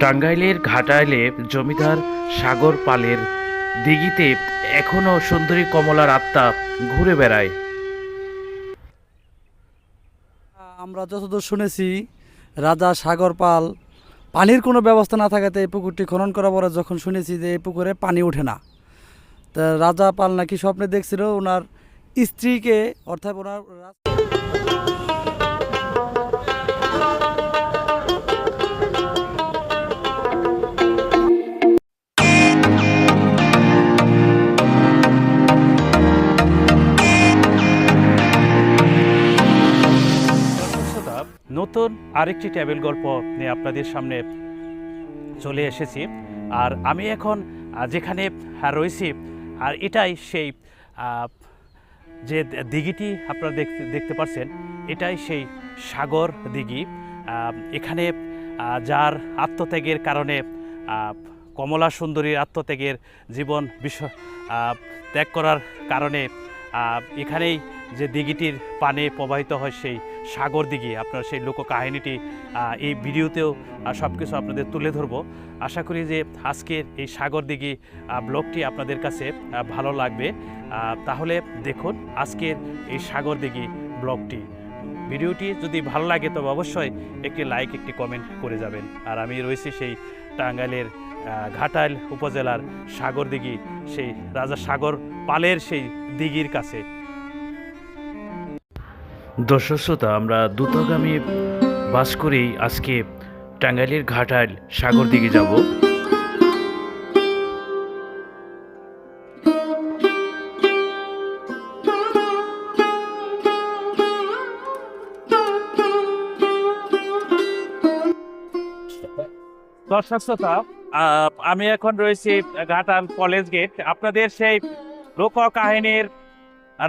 টাঙ্গাইলের ঘাটাইলে জমিদার সাগর পালের দিঘিতে এখনও সুন্দরী কমলার আত্মা ঘুরে বেড়ায়। আমরা যতদূর শুনেছি, রাজা সাগর পাল পানির কোনো ব্যবস্থা না থাকাতে এই পুকুরটি খনন করার পরে যখন শুনেছি যে এই পুকুরে পানি ওঠে না, তা রাজা পাল নাকি স্বপ্নে দেখছিল ওনার স্ত্রীকে, অর্থাৎ ওনার নতুন আরেকটি টেবিল গল্প নিয়ে আপনাদের সামনে চলে এসেছি। আর আমি এখন যেখানে রয়েছি, আর এটাই সেই যে দিঘিটি আপনারা দেখতে দেখতে পাচ্ছেন এটাই সেই সাগর দিঘি। এখানে যার আত্মত্যাগের কারণে কমলা সুন্দরীর আত্মত্যাগের জীবন বিশ্ব ত্যাগ করার কারণে এখানেই যে দিঘিটির পানে প্রবাহিত হয় সেই সাগর দিঘি আপনার সেই লোক কাহিনীটি এই ভিডিওতেও সব কিছু আপনাদের তুলে ধরবো। আশা করি যে আজকের এই সাগর দিঘি ব্লগটি আপনাদের কাছে ভালো লাগবে। তাহলে দেখুন আজকের এই সাগর দিঘি ব্লগটি। ভিডিওটি যদি ভালো লাগে তবে অবশ্যই একটি লাইক, একটি কমেন্ট করে যাবেন। আর আমি রয়েছি সেই টাঙ্গাইলের ঘাটাইল উপজেলার সাগর দিঘি, সেই রাজা সাগর পালের সেই দিঘির কাছে। দর্শক শ্রোতা, আমরা দ্রুতগামী বাস করেই আজকে টাঙ্গাইলের ঘাটাইল সাগর দিকে যাব। দর্শক শ্রোতা আমি এখন রয়েছি ঘাটাল কলেজ গেট। আপনাদের সেই লোক কাহিনীর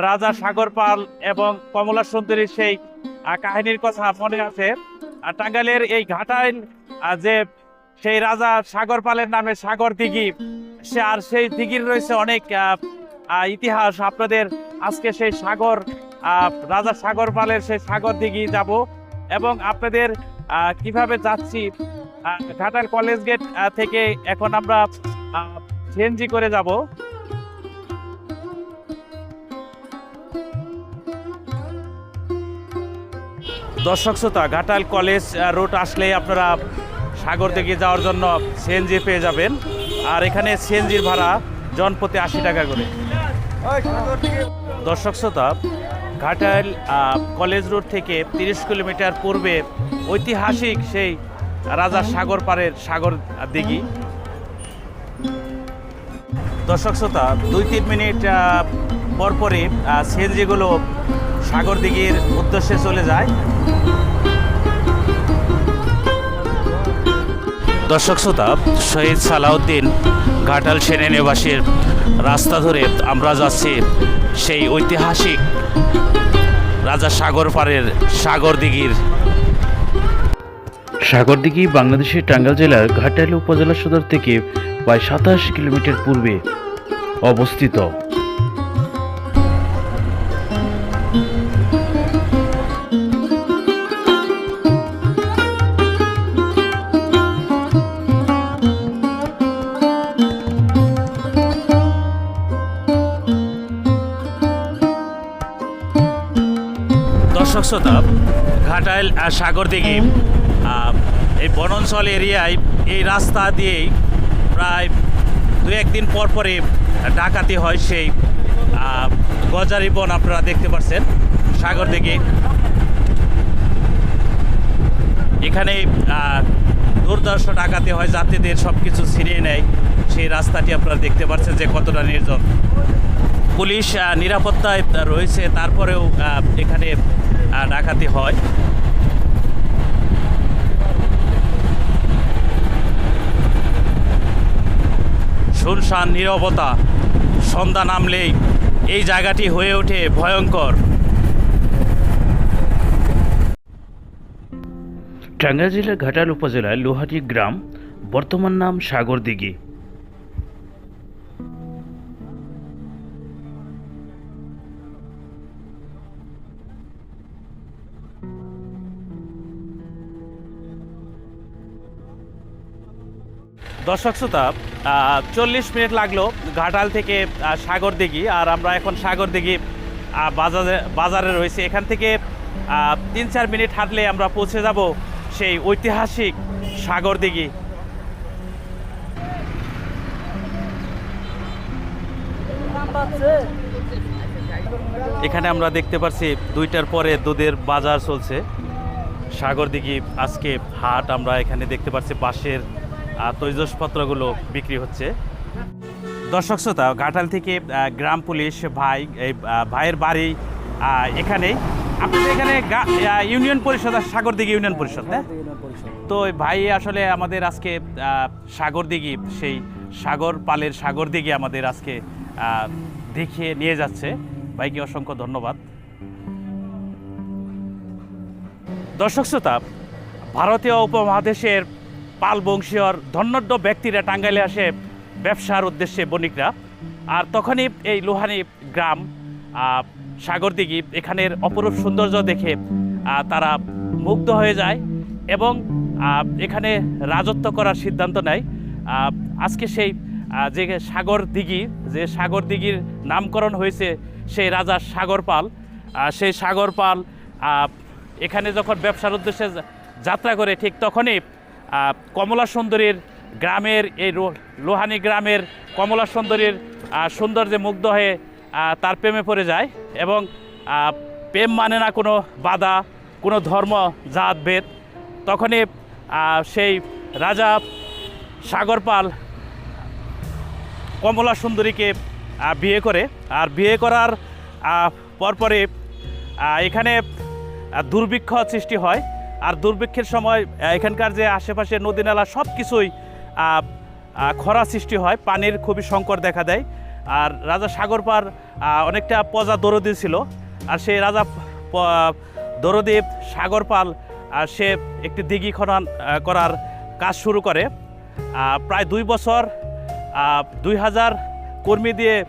রাজা সাগর পাল এবং কমলা সুন্দরীর সেই কাহিনীর কথা মনে আছে। টাঙ্গাইলের এই ঘাটাইল আহ, যে সেই রাজা সাগর পালের নামে সাগর দিঘি সে আর সেই দিঘির রয়েছে অনেক ইতিহাস। আপনাদের আজকে সেই সাগর রাজা সাগর পালের সেই সাগর দিঘি যাব এবং আপনাদের কীভাবে যাচ্ছি আহ, ঘাটাইল কলেজ গেট থেকে এখন আমরা সিএনজি করে যাব। দর্শক শ্রোতা, ঘাটাল কলেজ রোড আসলে আপনারা সাগর দিকে যাওয়ার জন্য সিএনজি পেয়ে যাবেন। আর এখানে সিএনজির ভাড়া জনপ্রতি আশি টাকা করে। দর্শক শ্রোতা ঘাটাইল কলেজ রোড থেকে তিরিশ কিলোমিটার পূর্বে ঐতিহাসিক সেই রাজা সাগর পাড়ের সাগর দিঘি। দর্শক শ্রোতা, দুই তিন মিনিট পরপরই সিএনজিগুলো সাগর দিঘির উদ্দেশ্যে চলে যায়। দর্শক শ্রোতা শহীদ সালাউদ্দিন ঘাটাল সেনানিবাসীর রাস্তা ধরে আমরা যাচ্ছি সেই ঐতিহাসিক রাজা সাগর পাড়ের সাগর দিঘির। সাগরদিঘি বাংলাদেশের টাঙ্গাইল জেলার ঘাটাইল উপজেলা সদর থেকে প্রায় সাতাশ কিলোমিটার পূর্বে অবস্থিত। শ্রোতা ঘাটাইল সাগর দিঘি। এই বনাঞ্চল এরিয়ায় এই রাস্তা দিয়েই প্রায় দু একদিন পর পরে ডাকাতি হয় সেই গজারি বন আপনারা দেখতে পাচ্ছেন সাগর দিঘি। এখানে দুর্দর্শ ডাকাতি হয়, যাত্রীদের সব কিছু ছিনিয়ে নেয়। সেই রাস্তাটি আপনারা দেখতে পাচ্ছেন যে কতটা নির্জন। পুলিশ নিরাপত্তায় রয়েছে, তারপরেও এখানে ডাকাতি হয়। শুনশান নীরবতা, সন্ধ্যা নামলেই এই জায়গাটি হয়ে ওঠে ভয়ঙ্কর। টাঙ্গাইল জেলার ঘাটাল উপজেলার লোহাটি গ্রাম, বর্তমান নাম সাগরদিঘি। দর্শক শ্রোতা চল্লিশ মিনিট লাগল ঘাটাল থেকে সাগর দিঘি, আর আমরা এখন সাগর দিঘি বাজারে বাজারে রয়েছে। এখান থেকে তিন চার মিনিট হাঁটলে আমরা পৌঁছে যাব সেই ঐতিহাসিক সাগর দিঘি। এখানে আমরা দেখতে পাচ্ছি দুইটার পরে দুধের বাজার চলছে। সাগর দিঘি, আজকে হাট আমরা এখানে দেখতে পাচ্ছি বাঁশের তৈজসপত্রগুলো বিক্রি হচ্ছে। দর্শক শ্রোতা ঘাটাল থেকে গ্রাম পুলিশ ভাই এই ভাইয়ের বাড়ি এখানেই। আপনাদের এখানে ইউনিয়ন পরিষদ আর সাগর দিঘি ইউনিয়ন পরিষদ না? তো ভাই আসলে আমাদের আজকে আহ, সাগর দিঘি সেই সাগর পালের সাগর দিঘি আমাদের আজকে দেখিয়ে নিয়ে যাচ্ছে। ভাইকে অসংখ্য ধন্যবাদ। দর্শক শ্রোতা ভারতীয় উপমহাদেশের পাল বংশীয়র ধন্যঢ্য ব্যক্তিরা টাঙ্গাইলে আসে ব্যবসার উদ্দেশ্যে বণিকরা। আর তখনই এই লোহানি গ্রাম সাগরদিঘি এখানের অপরূপ সৌন্দর্য দেখে তারা মুগ্ধ হয়ে যায় এবং এখানে রাজত্ব করার সিদ্ধান্ত নেয়। আজকে সেই যে সাগর দিঘি যে সাগর দিঘির নামকরণ হয়েছে সেই রাজা সাগর পাল সেই সাগর পাল এখানে যখন ব্যবসার উদ্দেশ্যে যাত্রা করে ঠিক তখনই কমলা সুন্দরীর গ্রামের এই লোহানি গ্রামের কমলা সুন্দরীর সৌন্দর্যে মুগ্ধ হয়ে তার প্রেমে পড়ে যায় এবং প্রেম মানে না কোনো বাধা, কোনো ধর্ম, জাত, ভেদ। তখনই সেই রাজা সাগরপাল কমলা সুন্দরীকে বিয়ে করে। আর বিয়ে করার পরপরে এখানে দুর্ভিক্ষ সৃষ্টি হয়। আর দুর্ভিক্ষের সময় এখানকার যে আশেপাশে নদী নালা সব কিছুই খরা সৃষ্টি হয় পানির খুবই সংকট দেখা দেয়। আর রাজা সাগর পার অনেকটা পজা দরদি ছিল। আর সেই রাজা প- দরদি সাগর পাল সে একটি দিঘি খনন করার কাজ শুরু করে। প্রায় দুই বছর দুই হাজার কর্মী দিয়ে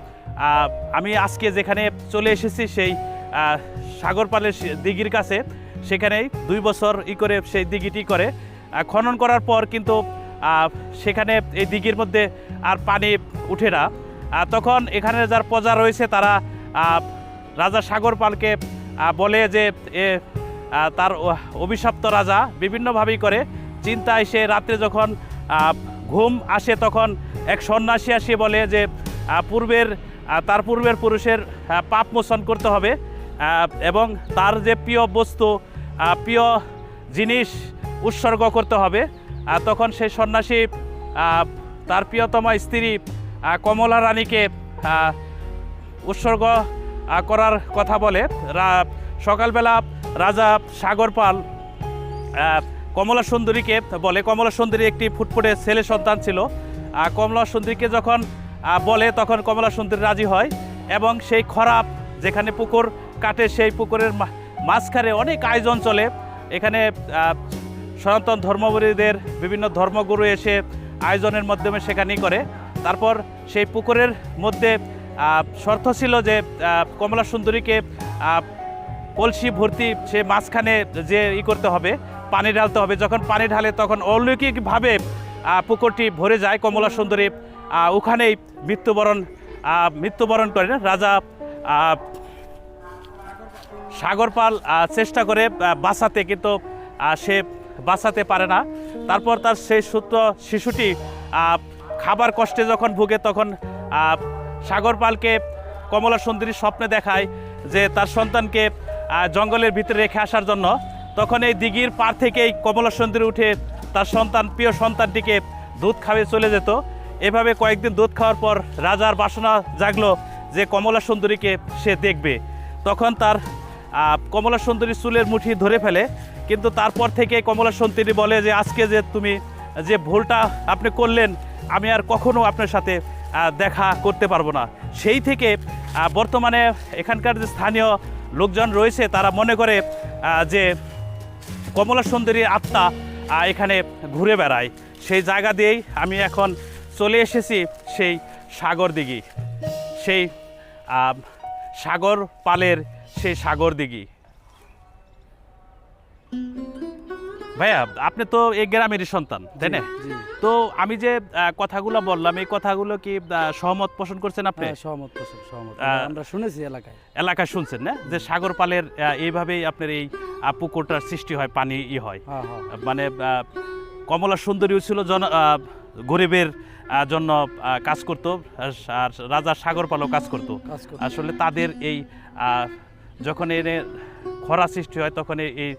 আমি আজকে যেখানে চলে এসেছি সেই আহ, সাগর পালের দিঘির কাছে। সেখানেই দুই বছর ই করে সেই দিঘিটি করে খনন করার পর কিন্তু সেখানে এই দিঘির মধ্যে আর পানি উঠে না। তখন এখানে যার প্রজা রয়েছে তারা রাজা সাগর পালকে বলে যে তার অভিশপ্ত রাজা বিভিন্নভাবেই করে। চিন্তায় সে রাত্রে যখন ঘুম আসে তখন এক সন্ন্যাসী আসে বলে যে পূর্বের তার পূর্বের পুরুষের পাপ মোচন করতে হবে। এবং তার যে প্রিয় বস্তু প্রিয় জিনিস উৎসর্গ করতে হবে। তখন সেই সন্ন্যাসী তার প্রিয়তমা স্ত্রী কমলা রানীকে উৎসর্গ করার কথা বলে। সকালবেলা রাজা সাগর পাল কমলা সুন্দরীকে বলে। কমলা সুন্দরী একটি ফুটফুটে ছেলে সন্তান ছিল। কমলা সুন্দরীকে যখন বলে, তখন কমলা সুন্দরী রাজি হয় এবং সেই খরাপ যেখানে পুকুর কাটে, সেই পুকুরের মাঝখানে অনেক আয়োজন চলে। এখানে সনাতন ধর্মাবলীদের বিভিন্ন ধর্মগুরু এসে আয়োজনের মাধ্যমে সেখানেই করে। তারপর সেই পুকুরের মধ্যে শর্ত ছিল যে কমলা সুন্দরীকে কলসি ভর্তি সে মাঝখানে যে ই করতে হবে, পানি ঢালতে হবে। যখন পানি ঢালে তখন অলৌকিকভাবে পুকুরটি ভরে যায় কমলা সুন্দরী। ওখানেই মৃত্যুবরণ মৃত্যুবরণ করেন রাজা আহ, সাগর পাল আহ, চেষ্টা করে বাঁচাতে কিন্তু সে বাঁচাতে পারে না। তারপর তার সেই সূত্র শিশুটি খাবার কষ্টে যখন ভুগে তখন সাগরপালকে সাগর কমলা সুন্দরী স্বপ্নে দেখায় যে তার সন্তানকে জঙ্গলের ভিতরে রেখে আসার জন্য। তখন এই দিঘির পার থেকেই কমলা সুন্দরী উঠে তার সন্তান প্রিয় সন্তানটিকে দুধ খাবে চলে যেত। এভাবে কয়েকদিন দুধ খাওয়ার পর রাজার বাসনা জাগলো যে কমলা সুন্দরীকে সে দেখবে। তখন তার কমলা সুন্দরী চুলের মুঠি ধরে ফেলে, কিন্তু তারপর থেকে কমলা সুন্দরী বলে যে, আজকে যে তুমি যে ভুলটা আপনি করলেন, আমি আর কখনো আপনার সাথে দেখা করতে পারব না। সেই থেকে বর্তমানে এখানকার যে স্থানীয় লোকজন রয়েছে, তারা মনে করে যে কমলা সুন্দরীর আত্মা এখানে ঘুরে বেড়ায়। সেই জায়গা দিয়েই আমি এখন চলে এসেছি সেই সাগর দিঘি। সেই সাগর পালের সেই সাগর দিঘি। ভাইয়া আপনি তো এই গ্রামেরই সন্তান তাই না। তো আমি যে কথাগুলো বললাম এই কথাগুলো কি সহমত পোষণ করছেন আপনি? হ্যাঁ, সহমত পোষণ, সহমত। আমরা শুনেছি এলাকায়। এলাকায় শুনছেন না? যে সাগর পালের এইভাবেই আপনার এই পুকুরটার সৃষ্টি হয় পানি ই হয়। হ্যাঁ হ্যাঁ মানে কমলা সুন্দরীও ছিল জন গরিবের জন্য কাজ করতো আর রাজা সাগর পালও কাজ করতো। আসলে তাদের এই আহ, যখন এর খরা সৃষ্টি হয় তখন এই-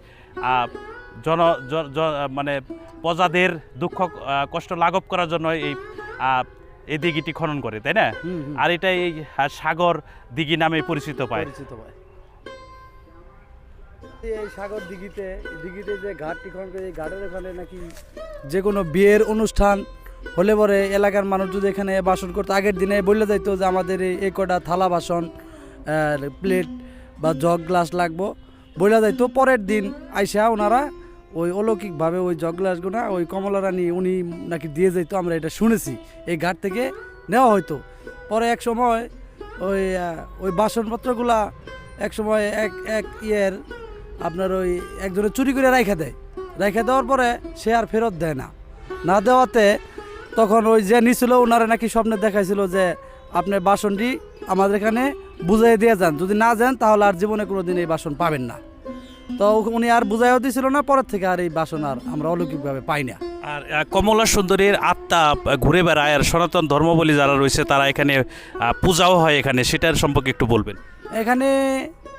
জন মানে প্রজাদের দুঃখ কষ্ট লাঘব করার জন্য এই এই দিঘিটি খনন করে তাই না। আর এটা এই সাগর দিঘি নামে পরিচিত পায়। পরিচিত ভাই এই সাগর দিঘিতে দিঘিতে যে ঘাটটি খনন করে এই ঘাটের ওখানে নাকি যে কোনো বিয়ের অনুষ্ঠান হলে পরে এলাকার মানুষ যদি এখানে বাসন করতো আগের দিনে বলে যাইতো যে আমাদের এই এই কটা থালা বাসন প্লেট বা জগ গ্লাস লাগবো। বলে যাইতো পরের দিন আইসা ওনারা ওই অলৌকিকভাবে ওই জগ গ্লাসগুলো ওই কমলা রানী উনি নাকি দিয়ে যাইতো আমরা এটা শুনেছি। এই ঘাট থেকে নেওয়া হয়তো পরে এক সময় ওই ওই বাসনপত্রগুলা এক সময় এক এক ইয়ের আপনার ওই একজনে চুরি করে রাইখা দেয়। রাইখা দেওয়ার পরে সে আর ফেরত দেয় না। না দেওয়াতে তখন ওই যে নিছিল ওনারা নাকি স্বপ্নে দেখাইছিল যে আপনি বাসনটি আমাদের এখানে বুঝাই দিয়ে যান। যদি না যান তাহলে আর জীবনে কোনো দিন এই বাসন পাবেন না। তো উনি আর বুঝাইও দিছিল না পরের থেকে আর এই বাসন আর আমরা অলৌকিকভাবে পাই না। আর কমলা সুন্দরীর আত্মা ঘুরে বেড়ায় আর সনাতন ধর্মাবলী যারা রয়েছে তারা এখানে পূজাও হয় এখানে। সেটার সম্পর্কে একটু বলবেন। এখানে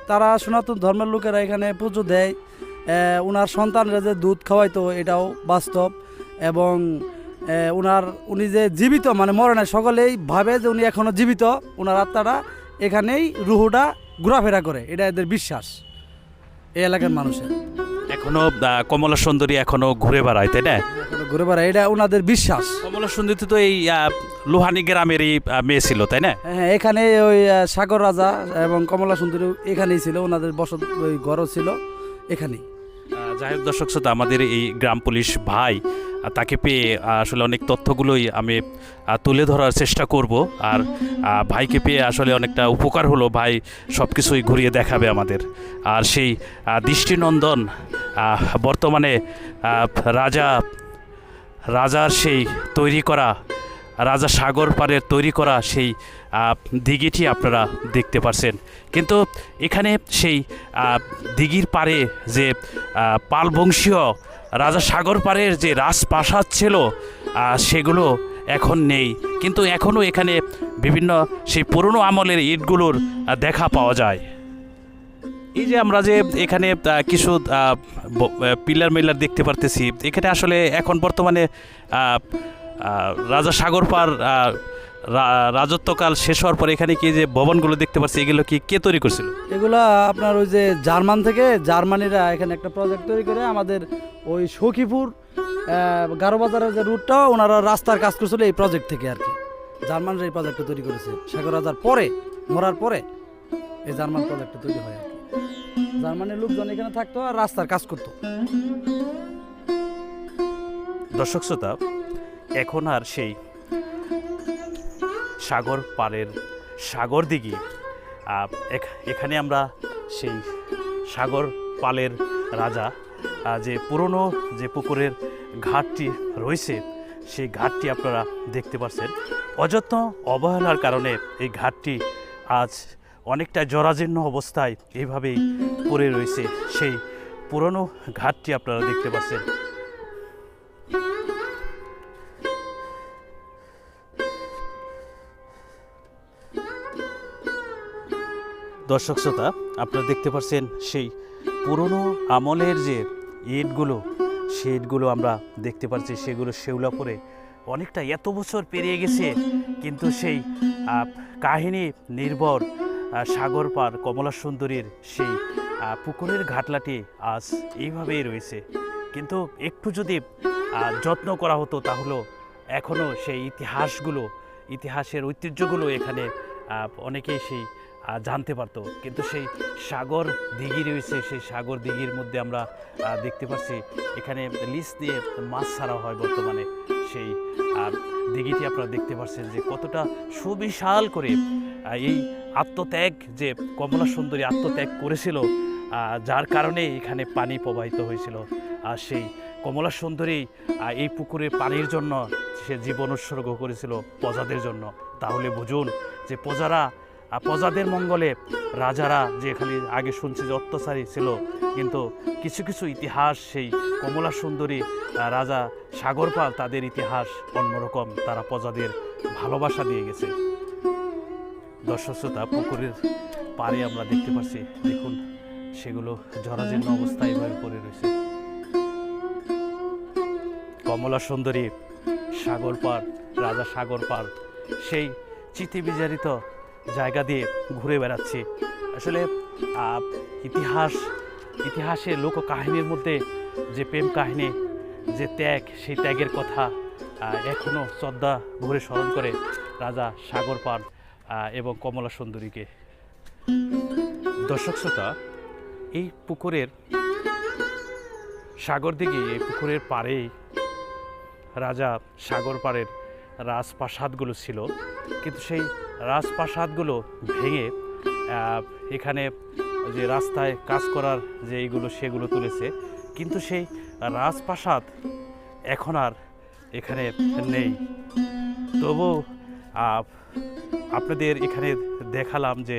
তারা সনাতন ধর্মের লোকেরা এখানে পুজো দেয়। ওনার সন্তানরা যে দুধ খাওয়াইতো এটাও বাস্তব। এবং ওনার উনি যে জীবিত মানে মরে সকলেই ভাবে যে উনি এখনও জীবিত ওনার আত্মাটা এখানেই রুহুটা ঘোরাফেরা করে। এটা এদের বিশ্বাস এই এলাকার মানুষের। এখনও কমলা সুন্দরী এখনও ঘুরে বেড়ায় তাই না? ঘুরে বেড়ায় এটা ওনাদের বিশ্বাস। কমলা সুন্দরী তো এই লোহানি গ্রামেরই মেয়ে ছিল তাই না? হ্যাঁ এখানে ওই সাগর রাজা এবং কমলা সুন্দরী এখানেই ছিল ওনাদের বসত ওই ঘরও ছিল এখানেই। যাই হোক দর্শক শ্রোতা আমাদের এই গ্রাম পুলিশ ভাই তাকে পেয়ে আসলে অনেক তথ্যগুলোই আমি তুলে ধরার চেষ্টা করব। আর ভাইকে পেয়ে আসলে অনেকটা উপকার হলো। ভাই সব কিছুই ঘুরিয়ে দেখাবে আমাদের। আর সেই দৃষ্টিনন্দন বর্তমানে রাজা, রাজার সেই তৈরি করা, রাজা সাগর পাড়ের তৈরি করা সেই দিঘিটি আপনারা দেখতে পারছেন। কিন্তু এখানে সেই দিঘির পাড়ে যে পালবংশীয় রাজা সাগর পাড়ের যে রাজপ্রাসাদ ছিল সেগুলো এখন নেই। কিন্তু এখনও এখানে বিভিন্ন সেই পুরনো আমলের ইটগুলোর দেখা পাওয়া যায়। এই যে আমরা যে এখানে কিছু পিলার মিলার দেখতে পারতেছি, এখানে আসলে এখন বর্তমানে রাজা সাগর রা- রাজত্বকাল শেষ হওয়ার পর এখানে কি যে ভবনগুলো দেখতে পাচ্ছি এগুলো কি কে তৈরি করছিল? এগুলো আপনার ওই যে জার্মান থেকে জার্মানিরা এখানে একটা প্রজেক্ট তৈরি করে আমাদের ওই সখীপুর গারো বাজারের যে রুটটা ওনারা রাস্তার কাজ করছিল এই প্রজেক্ট থেকে আর কি। জার্মানরা এই প্রজেক্টটা তৈরি করেছে। সাগর রাজার পরে মরার পরে এই জার্মান প্রজেক্টটা তৈরি হয় আর কি। জার্মানির লোকজন এখানে থাকতো আর রাস্তার কাজ করতো। দর্শক শ্রোতা এখন আর সেই সাগর পাড়ের সাগর দিঘি। এখানে আমরা সেই সাগর পালের রাজা যে পুরনো যে পুকুরের ঘাটটি রয়েছে, সেই ঘাটটি আপনারা দেখতে পাচ্ছেন অযত্ন অবহেলার কারণে এই ঘাটটি আজ অনেকটা জরাজীর্ণ অবস্থায় এইভাবেই পড়ে রয়েছে। সেই পুরনো ঘাটটি আপনারা দেখতে পাচ্ছেন দর্শক শ্রোতা, আপনারা দেখতে পাচ্ছেন সেই পুরনো আমলের যে ইটগুলো সেই ইটগুলো আমরা দেখতে পাচ্ছি সেগুলো শেওলা পরে অনেকটা এত বছর পেরিয়ে গেছে, কিন্তু সেই কাহিনী নির্ভর সাগর পার কমলা সুন্দরীর সেই পুকুরের ঘাটলাটি আজ এইভাবেই রয়েছে। কিন্তু একটু যদি যত্ন করা হতো তাহলেও এখনও সেই ইতিহাসগুলো, ইতিহাসের ঐতিহ্যগুলো এখানে অনেকেই সেই জানতে পারতো। কিন্তু সেই সাগর দিঘি রয়েছে, সেই সাগর দিঘির মধ্যে আমরা দেখতে পাচ্ছি এখানে লিস দিয়ে মাছ ছাড়া হয় বর্তমানে। সেই দিঘিটি আপনারা দেখতে পাচ্ছেন যে কতটা সুবিশাল করে এই আত্মত্যাগ যে কমলা সুন্দরী আত্মত্যাগ করেছিল যার কারণে এখানে পানি প্রবাহিত হয়েছিল। আর সেই কমলা সুন্দরী এই পুকুরে পানির জন্য সে জীবন উৎসর্গ করেছিল প্রজাদের জন্য। তাহলে বুঝুন যে প্রজারা আহ, প্রজাদের মঙ্গলে রাজারা যে খালি আগে শুনছি যে অত্যাচারী ছিল কিন্তু কিছু কিছু ইতিহাস সেই কমলা সুন্দরী রাজা সাগরপাল তাদের ইতিহাস অন্যরকম তারা প্রজাদের ভালোবাসা দিয়ে গেছে। দর্শক শ্রোতা পুকুরের পাড়ে আমরা দেখতে পাচ্ছি দেখুন সেগুলো জরাজীর্ণ অবস্থায় এভাবে পড়ে রয়েছে। কমলা সুন্দরী সাগর পার রাজা সাগর পার সেই চিতি বিজারিত জায়গা দিয়ে ঘুরে বেড়াচ্ছি। আসলে ইতিহাস ইতিহাসে লোক কাহিনীর মধ্যে যে প্রেম কাহিনী যে ত্যাগ সেই ত্যাগের কথা এখনও শ্রদ্ধা ভরে স্মরণ করে রাজা সাগর আহ, এবং কমলা সুন্দরীকে। দর্শক শ্রোতা এই পুকুরের সাগর দিকে এই পুকুরের পাড়েই রাজা সাগর পাড়ের রাজপ্রাসাদগুলো ছিল। কিন্তু সেই রাজপ্রাসাদগুলো ভেঙে এখানে যে রাস্তায় কাজ করার যে এইগুলো সেগুলো তুলেছে। কিন্তু সেই রাজপ্রাসাদ এখন আর এখানে নেই। তবু আপনাদের এখানে দেখালাম যে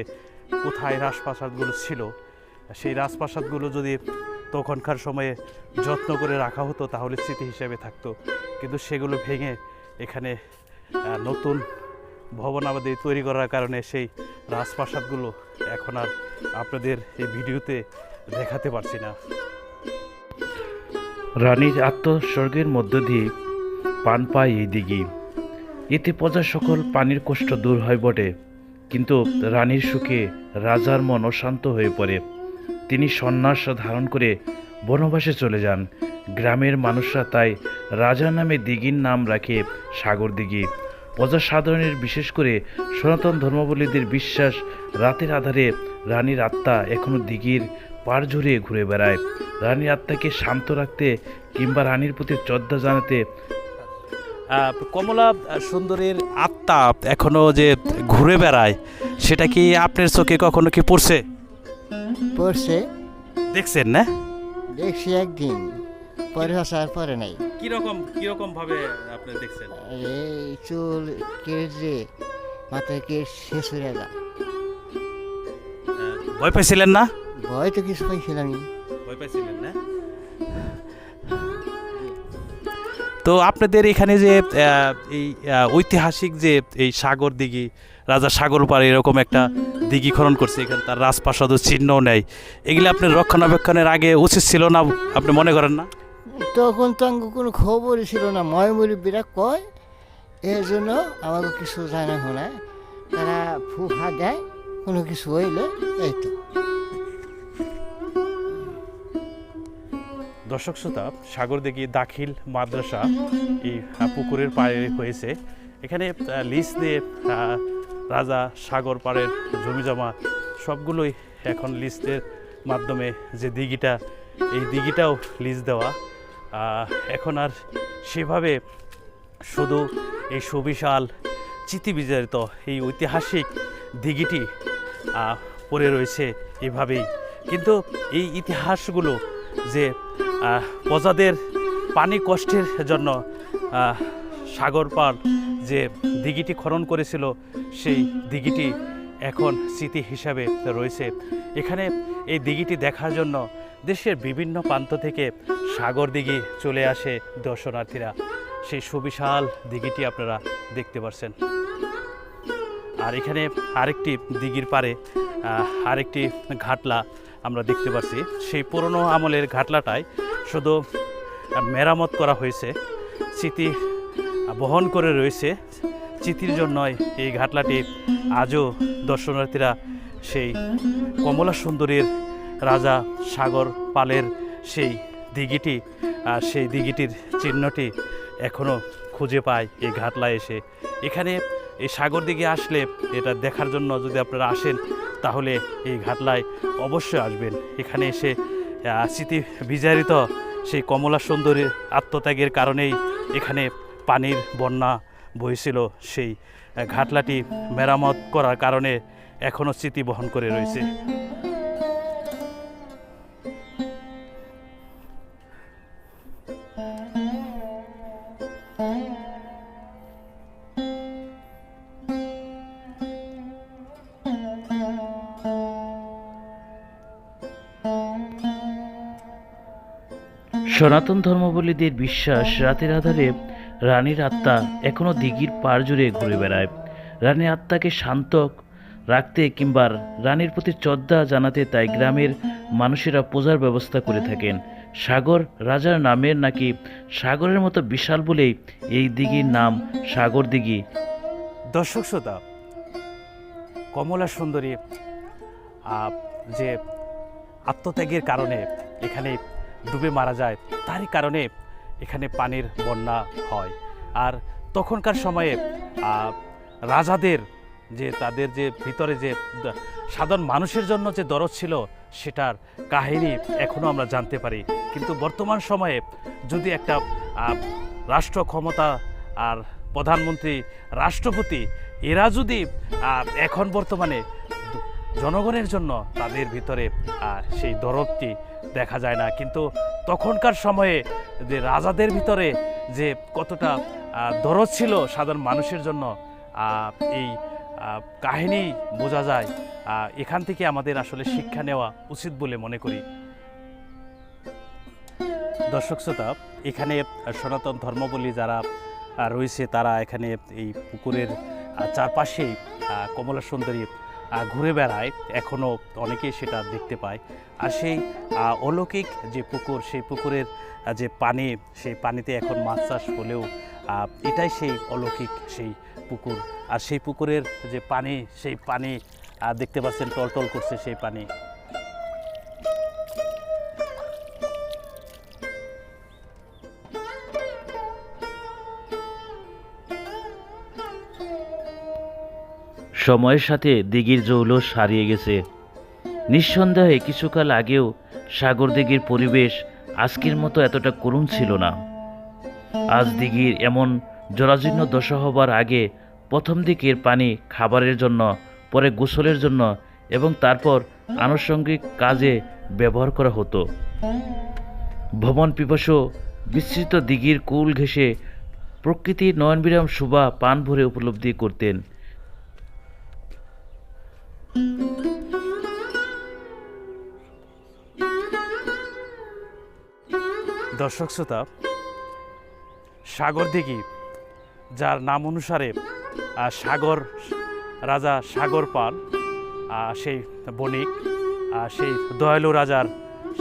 কোথায় রাজপ্রাসাদগুলো ছিল। সেই রাজপ্রাসাদগুলো যদি তখনকার সময়ে যত্ন করে রাখা হতো, তাহলে স্মৃতি হিসেবে থাকতো। কিন্তু সেগুলো ভেঙে এখানে নতুন ভবন আমাদের তৈরি করার কারণে সেই রাজপ্রাসাদগুলো এখন আর আপনাদের এই ভিডিওতে দেখাতে পারছি না। রানীর আত্মস্বর্গের মধ্য দিয়ে পান পায় এই দিঘি। এতে প্রজা সকল পানির কষ্ট দূর হয় বটে, কিন্তু রানীর সুখে রাজার মন অশান্ত হয়ে পড়ে। তিনি সন্ন্যাস ধারণ করে বনবাসে চলে যান। গ্রামের মানুষরা তাই রাজা নামে দিঘির নাম রাখে সাগর দিঘি। প্রজা সাধারণের বিশেষ করে সনাতন ধর্মাবলীদের বিশ্বাস রাতের আধারে রানীর আত্মা এখনও দিঘির পার জুড়ে ঘুরে বেড়ায়। রানীর আত্মাকে শান্ত রাখতে কিংবা রানীর প্রতি শ্রদ্ধা জানাতে কমলা সুন্দরীর আত্মা এখনও যে ঘুরে বেড়ায় সেটা কি আপনার চোখে কখনো কি পড়ছে? পড়ছে। দেখছেন না? দেখছি একদিন পরে আসার পরে নাই। কীরকম কীরকম ভাবে আপনি দেখছেন? এই চুল কেটে মাথায় কে শেষ হয়ে যায় ভয় পাইছিলেন না? ভয় তো কিছু পাইছিলাম। ভয় পাইছিলেন না? তো আপনাদের এখানে যে এই ঐতিহাসিক যে এই সাগর দিঘি রাজা সাগর পাড়ে এরকম একটা দিঘি খনন করছে এখানে তার রাজপ্রাসাদ চিহ্নও নেই। এগুলো আপনার রক্ষণাবেক্ষণের আগে উচিত ছিল না আপনি মনে করেন না? তখন তো কোনো খবরই ছিল না। ময়মুরি বিরাট কয়। এর জন্য আমাকে কিছু জানা শোনা তারা ফুফা দেয়, কোনো কিছু হইলে এই তো। দর্শক শ্রোতা, সাগর দেখি দাখিল মাদ্রাসা এই পুকুরের পাড়ে হয়েছে। এখানে লিজ দিয়ে রাজা সাগর পাড়ের জমি জমা, সবগুলোই এখন লিস্টের মাধ্যমে যে দিঘিটা, এই দিঘিটাও লিজ দেওয়া। এখন আর সেভাবে শুধু এই সুবিশাল চিতিবিজারিত এই ঐতিহাসিক দিঘিটি পড়ে রয়েছে এভাবেই। কিন্তু এই ইতিহাসগুলো যে প্রজাদের পানি কষ্টের জন্য সাগর পার যে দিঘিটি খনন করেছিল, সেই দিঘিটি এখন স্মৃতি হিসাবে রয়েছে। এখানে এই দিঘিটি দেখার জন্য দেশের বিভিন্ন প্রান্ত থেকে সাগর দিঘি চলে আসে দর্শনার্থীরা। সেই সুবিশাল দিঘিটি আপনারা দেখতে পাচ্ছেন আর এখানে আরেকটি দিঘির পারে আরেকটি ঘাটলা আমরা দেখতে পাচ্ছি সেই পুরনো আমলের ঘাটলাটায় শুধু মেরামত করা হয়েছে, স্মৃতি বহন করে রয়েছে। স্মৃতির জন্যই এই ঘাটলাটি আজও দর্শনার্থীরা সেই কমলা সুন্দরীর রাজা সাগর পালের সেই দিঘিটি, আর সেই দিঘিটির চিহ্নটি এখনও খুঁজে পায় এই ঘাটলায় এসে। এখানে এই সাগর দিকে আসলে এটা দেখার জন্য যদি আপনারা আসেন, তাহলে এই ঘাটলায় অবশ্যই আসবেন। এখানে এসে স্মৃতি বিজারিত সেই কমলা সুন্দরীর আত্মত্যাগের কারণেই এখানে পানির বন্যা বইছিল। সেই ঘাটলাটি মেরামত করার কারণে এখনও স্মৃতি বহন করে রয়েছে। সনাতন ধর্মাবলীদের বিশ্বাস রাতের আধারে রানীর আত্মা এখনও দিঘির পার জুড়ে ঘুরে বেড়ায়। রানীর আত্মাকে শান্ত রাখতে কিংবা রানীর প্রতি শ্রদ্ধা জানাতে তাই গ্রামের মানুষেরা পূজার ব্যবস্থা করে থাকেন। সাগর রাজার নামের নাকি সাগরের মতো বিশাল বলেই এই দিঘির নাম সাগর দিঘি। দর্শক শ্রোতা কমলা সুন্দরী যে আত্মত্যাগের কারণে এখানে ডুবে মারা যায়। তারই কারণে এখানে পানির বন্যা হয়। আর তখনকার সময়ে রাজাদের যে, তাদের যে, ভিতরে যে সাধারণ মানুষের জন্য যে দরদ ছিল, সেটার কাহিনী এখনও আমরা জানতে পারি। কিন্তু বর্তমান সময়ে যদি একটা রাষ্ট্র ক্ষমতা আর প্রধানমন্ত্রী, রাষ্ট্রপতি, এরা যদি এখন বর্তমানে জনগণের জন্য তাদের ভিতরে সেই দরদটি দেখা যায় না। কিন্তু তখনকার সময়ে যে রাজাদের ভিতরে যে কতটা দরদ ছিল সাধারণ মানুষের জন্য এই কাহিনী বোঝা যায় এখান থেকে আমাদের আসলে শিক্ষা নেওয়া উচিত বলে মনে করি। দর্শক শ্রোতা, এখানে সনাতন ধর্মাবলী যারা রয়েছে তারা এখানে এই পুকুরের চারপাশেই কমলা সুন্দরী ঘুরে বেড়ায়, এখনও অনেকেই সেটা দেখতে পায়। আর সেই অলৌকিক যে পুকুর, সেই পুকুরের যে পানি, সেই পানিতে এখন মাছ চাষ হলেও এটাই সেই অলৌকিক সেই পুকুর। আর সেই পুকুরের যে পানি, সেই পানি দেখতে পাচ্ছেন টল টল করছে সেই পানি। সময়ের সাথে দিঘির জৌলস হারিয়ে গেছে। নিঃসন্দেহে কিছুকাল আগেও সাগর দিঘির পরিবেশ আজকের মতো এতটা করুণ ছিল না। আজ দিঘির এমন জরাজীর্ণ দশা হবার আগে প্রথম দিকের পানি খাবারের জন্য, পরে গোসলের জন্য এবং তারপর আনুষঙ্গিক কাজে ব্যবহার করা হতো। ভবন পিপাসু বিস্তৃত দিঘির কুল ঘেঁষে প্রকৃতির নয়নবিরাম শোভা পান ভরে উপলব্ধি করতেন। দর্শক শ্রোতা, সাগর দিঘি, যার নাম অনুসারে সাগর, রাজা সাগর পাল সেই বণিক সেই দয়ালু রাজার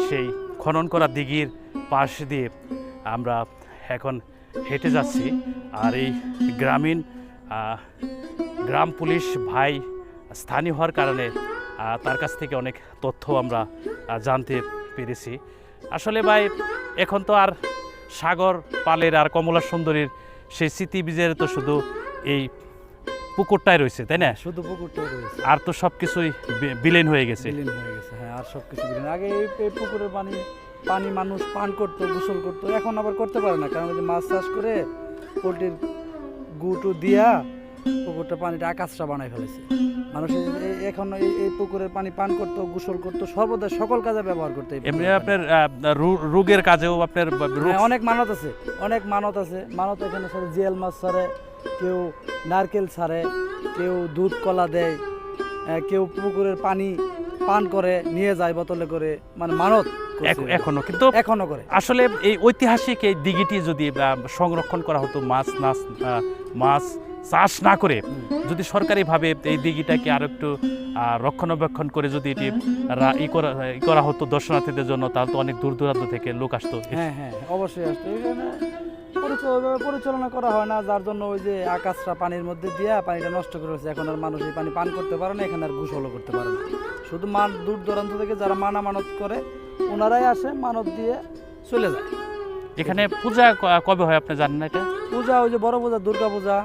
সেই খনন করা দিঘির পাশ দিয়ে আমরা এখন হেঁটে যাচ্ছি। আর এই গ্রামীণ গ্রাম পুলিশ ভাই স্থানীয় হওয়ার কারণে তার কাছ থেকে অনেক তথ্য আমরা জানতে পেরেছি। আসলে ভাই এখন তো আর সাগর পালের আর কমলা সুন্দরীর সেই স্মৃতি বীজের তো শুধু এই পুকুরটাই রয়েছে তাই না? শুধু পুকুরটাই রয়েছে। আর তো সব কিছুই বিলীন হয়ে গেছে। বিলীন হয়ে গেছে হ্যাঁ আর সব কিছু বিলীন। আগে এই পুকুরের পানি পানি মানুষ পান করতো গোসল করতো এখন আবার করতে পারে না কারণ মাছ চাষ করে পোলট্রির গুটু দিয়া পুকুরটা পানিটা আকাশটা বানায় ফেলেছে। মানুষ এখন এই পুকুরের পানি পান করতো গোসল করতো সর্বদা সকল কাজে ব্যবহার করতো এমনি আপনার রোগের কাজেও আপনার হ্যাঁ, অনেক মানত আছে অনেক মানত আছে। মানত এখানে সাথে জিয়াল মাছ ছাড়ে কেউ নারকেল ছাড়ে কেউ দুধ কলা দেয় কেউ পুকুরের পানি পান করে নিয়ে যায় বোতলে করে মানে মানত এখনও কিন্তু এখনও করে। আসলে এই ঐতিহাসিক এই দিঘিটি যদি সংরক্ষণ করা হতো মাছ নাচ মাছ চাষ না করে যদি সরকারিভাবে এই দিঘিটাকে আরও একটু রক্ষণাবেক্ষণ করে যদি এটি ই করা ই করা হতো দর্শনার্থীদের জন্য তাহলে তো অনেক দূর দূরান্ত থেকে লোক আসতো। হ্যাঁ হ্যাঁ অবশ্যই আসতো। পরিচালনা করা হয় না যার জন্য ওই যে আকাশটা পানির মধ্যে দিয়ে পানিটা নষ্ট করে হচ্ছে এখন আর মানুষ এই পানি পান করতে পারে না এখানে আর গোসলও করতে পারে না। শুধু মান দূর দূরান্ত থেকে যারা মানা মানত করে ওনারাই আসে মানত দিয়ে চলে যায়। এখানে পূজা কবে হয় আপনি জানেন না এটা? পূজা ওই যে বড় পূজা দুর্গা পূজা।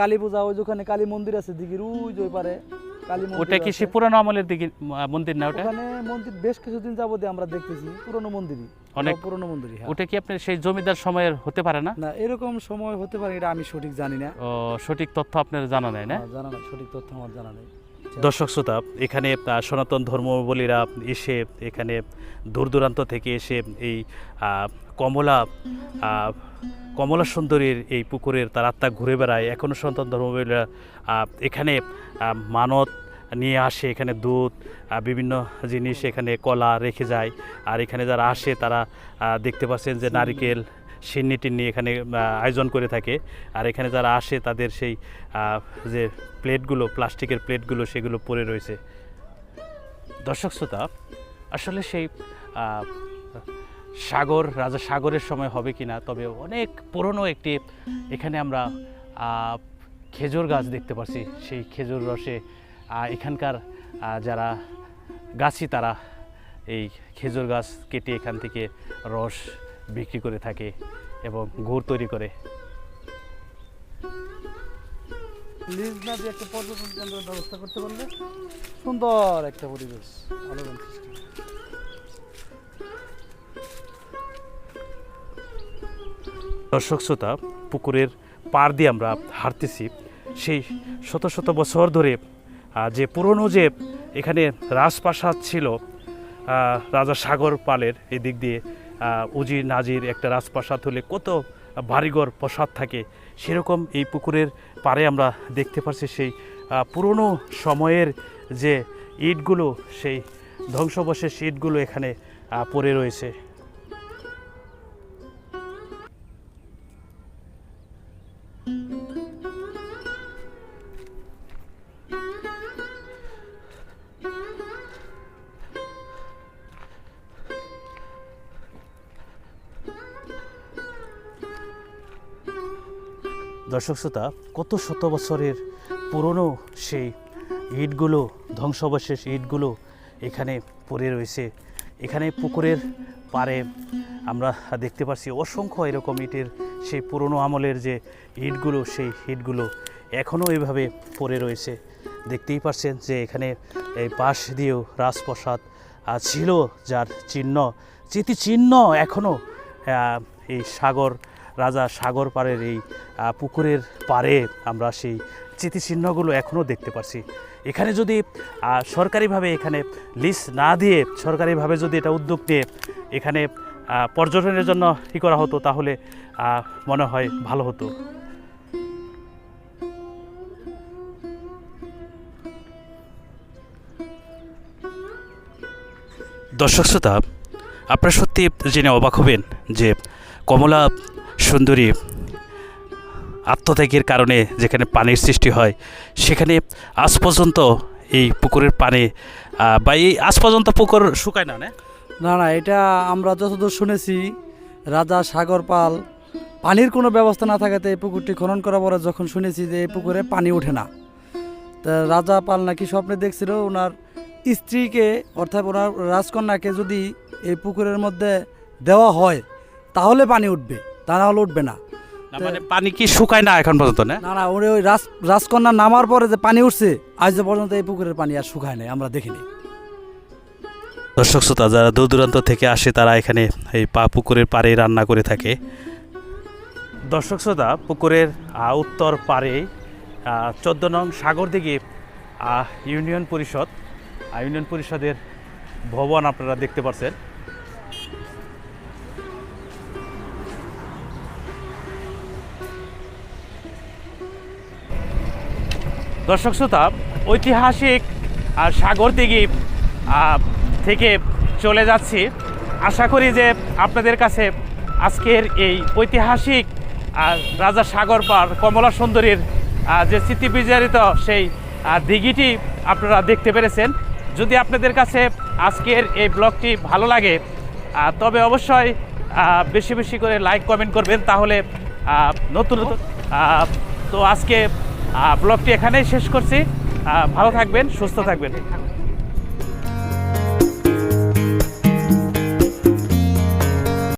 কালী পূজা ওই ওখানে কালী মন্দির আছে দিঘির ওই যে পারে ওটা কি সে পুরানো আমলের দিকে মন্দির না ওটা? ওখানে মন্দির বেশ কিছুদিন যাবত আমরা দেখতেছি পুরনো মন্দিরই। অনেক পুরনো মন্দিরই হ্যাঁ। ওটা কি আপনার সেই জমিদার সময়ের হতে পারে না? না এরকম সময় হতে পারে এটা আমি সঠিক জানি না। ও সঠিক তথ্য আপনার জানা নাই না? জানা না সঠিক তথ্য আমার জানা নেই। দর্শক শ্রোতা এখানে সনাতন ধর্মাবলীরা এসে এখানে দূর দূরান্ত থেকে এসে এই কমলা কমলা সুন্দরীর এই পুকুরের তার আত্মা ঘুরে বেড়ায়। এখনও সনাতন ধর্মাবলীরা এখানে মানত নিয়ে আসে। এখানে দুধ বিভিন্ন জিনিস এখানে কলা রেখে যায়। আর এখানে যারা আসে তারা দেখতে পাচ্ছেন যে নারিকেল সিন্নি টিন্নি এখানে আয়োজন করে থাকে। আর এখানে যারা আসে, তাদের সেই যে প্লেটগুলো, প্লাস্টিকের প্লেটগুলো, সেগুলো পড়ে রয়েছে। দর্শক শ্রোতা, আসলে সেই সাগর, রাজা সাগরের সময় হবে কিনা, তবে অনেক পুরনো একটি, এখানে আমরা খেজুর গাছ দেখতে পাচ্ছি সেই খেজুর রসে এখানকার যারা গাছি, তারা এই খেজুর গাছ কেটে এখান থেকে রস বিক্রি করে থাকে এবং গুড় তৈরি করে। লিজ না দিয়ে একটা পর্যটন কেন্দ্রের ব্যবস্থা করতে পারলে সুন্দর একটা পরিবেশ আলোড়ন সৃষ্টি দর্শক শ্রোতা পুকুরের পার দিয়ে আমরা হাঁটতেছি। সেই শত শত বছর ধরে যে পুরনো যে এখানে রাজপ্রাসাদ ছিল আহ, রাজা সাগর পালের এই দিক দিয়ে আহ, উজি নাজির একটা রাজপ্রাসাদ হলে কত বাড়িঘর প্রসাদ থাকে সেরকম এই পুকুরের পারে আমরা দেখতে পাচ্ছি সেই পুরনো সময়ের যে ইটগুলো সেই ধ্বংসবশেষ ইটগুলো এখানে পড়ে রয়েছে। দর্শক শ্রোতা, কত শত বছরের পুরনো সেই ইটগুলো, ধ্বংসাবশেষ ইটগুলো এখানে পড়ে রয়েছে। এখানে পুকুরের পাড়ে আমরা দেখতে পাচ্ছি অসংখ্য এরকম ইটের সেই পুরনো আমলের যে ইটগুলো, সেই ইটগুলো এখনও এভাবে পড়ে রয়েছে। দেখতেই পাচ্ছেন যে এখানে এই পাশ দিয়েও রাজপ্রসাদ ছিল, যার চিহ্ন চিহ্ন এখনও এই সাগর রাজা সাগর পাড়ের এই পুকুরের পাড়ে আমরা সেই স্মৃতিচিহ্নগুলো এখনও দেখতে পাচ্ছি এখানে যদি সরকারিভাবে এখানে লিস্ট না দিয়ে সরকারিভাবে যদি এটা উদ্যোগ নিয়ে এখানে পর্যটনের জন্য ই করা হতো তাহলে মনে হয় ভালো হতো। দর্শক শ্রোতা, আপনারা সত্যি জেনে অবাক হবেন যে কমলা সুন্দরী আত্মত্যাগের কারণে যেখানে পানির সৃষ্টি হয়, সেখানে আজ পর্যন্ত এই পুকুরের পানি বা এই আজ পর্যন্ত পুকুর শুকায় না? না না, এটা আমরা যতদূর শুনেছি, রাজা সাগর পাল, পানির কোনো ব্যবস্থা না থাকাতে এই পুকুরটি খনন করার পরে যখন শুনেছি যে এই পুকুরে পানি ওঠে না, তা রাজা পাল নাকি স্বপ্নে দেখছিল ওনার স্ত্রীকে, অর্থাৎ ওনার রাজকন্যাকে যদি এই পুকুরের মধ্যে দেওয়া হয়, তাহলে পানি উঠবে। তা না। হলে উঠবে না মানে পানি কি শুকায় না এখন পর্যন্ত না? না না ওরে ওই রাজ রাজকন্যা নামার পরে যে পানি উঠছে আজ পর্যন্ত এই পুকুরের পানি আর শুকায় নাই আমরা দেখিনি। দর্শক শ্রোতা যারা দূর দূরান্ত থেকে আসে তারা এখানে এই পা পুকুরের পাড়ে রান্না করে থাকে। দর্শক শ্রোতা পুকুরের উত্তর পাড়ে চোদ্দ নং সাগরদিঘি আহ, ইউনিয়ন পরিষদ ইউনিয়ন পরিষদের ভবন আপনারা দেখতে পাচ্ছেন দর্শক শ্রোতা, ঐতিহাসিক সাগর দিঘি থেকে চলে যাচ্ছি। আশা করি যে আপনাদের কাছে আজকের এই ঐতিহাসিক রাজা সাগর পার কমলা সুন্দরীর যে স্মৃতি বিজারিত সেই দিঘিটি আপনারা দেখতে পেরেছেন। যদি আপনাদের কাছে আজকের এই ব্লগটি ভালো লাগে তবে অবশ্যই বেশি বেশি করে লাইক কমেন্ট করবেন, তাহলে নতুন তো আজকে ব্লগটি এখানেই শেষ করছি। ভালো থাকবেন সুস্থ থাকবেন।